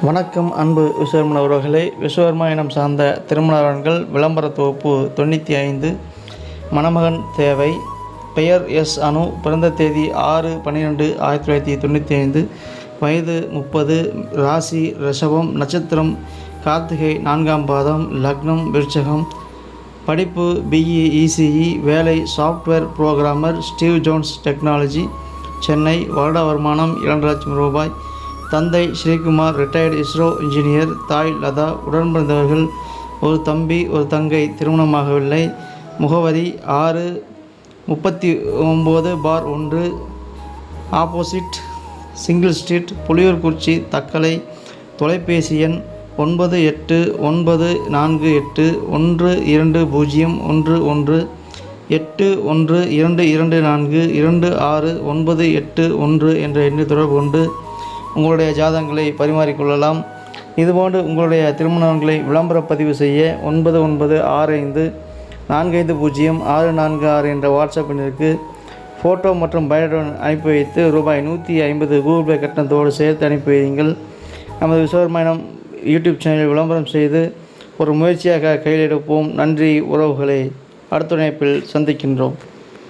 வணக்கம் அன்பு விஸ்வர்மன் அவர்களே. விஸ்வர்மா இனம் சார்ந்த திருமணங்கள் விளம்பர தொகுப்பு தொண்ணூற்றி ஐந்து மணமகன் தேவை பெயர் எஸ் அனு பிறந்த தேதி ஆறு பன்னிரெண்டு ஆயிரத்தி தொள்ளாயிரத்தி தொண்ணூற்றி ஐந்து வயது முப்பது ராசி ரிஷபம் நட்சத்திரம் கார்த்திகை நான்காம் பாதம் லக்னம் விருச்சகம் படிப்பு பிஇ இசிஇ வேலை software programmer Steve Jones technology Chennai வருட வருமானம் இரண்டு லட்சம் ரூபாய் தந்தை ஸ்ரீகுமார் ரிட்டையர்டு இஸ்ரோ இன்ஜினியர் தாய் லதா உடன் பிறந்தவர்கள் ஒரு தம்பி ஒரு தங்கை திருமணமாகவில்லை. முகவரி ஆறு முப்பத்தி ஒம்பது பார் ஒன்று opposite single street Puliyurkurichi Thuckalay தொலைபேசி எண் ஒன்பது எட்டு ஒன்பது நான்கு எட்டு ஒன்று இரண்டு பூஜ்ஜியம் ஒன்று ஒன்று எட்டு ஒன்று இரண்டு இரண்டு நான்கு இரண்டு ஆறு ஒன்பது எட்டு ஒன்று என்ற எண்ணில் தொடர்பு கொண்டு உங்களுடைய ஜாதகங்களை பரிமாறிக்கொள்ளலாம் இதுபோன்று உங்களுடைய திருமணங்களை விளம்பரப் பதிவு செய்ய ஒன்பது ஒன்பது ஆறு ஐந்து நான்கு ஐந்து பூஜ்ஜியம் ஆறு நான்கு ஆறு என்ற வாட்ஸ்அப் எண்ணிற்கு ஃபோட்டோ மற்றும் பயோடோ அனுப்பி வைத்து ரூபாய் நூற்றி ஐம்பது கூகுள் பே கட்டணத்தோடு சேர்த்து அனுப்பி வையுங்கள். நமது விசுவர்மயணம் யூடியூப் சேனலில் விளம்பரம் செய்து ஒரு முயற்சியாக கையில் எடுப்போம். நன்றி உறவுகளை. அடுத்த இணைப்பில் சந்திக்கின்றோம்.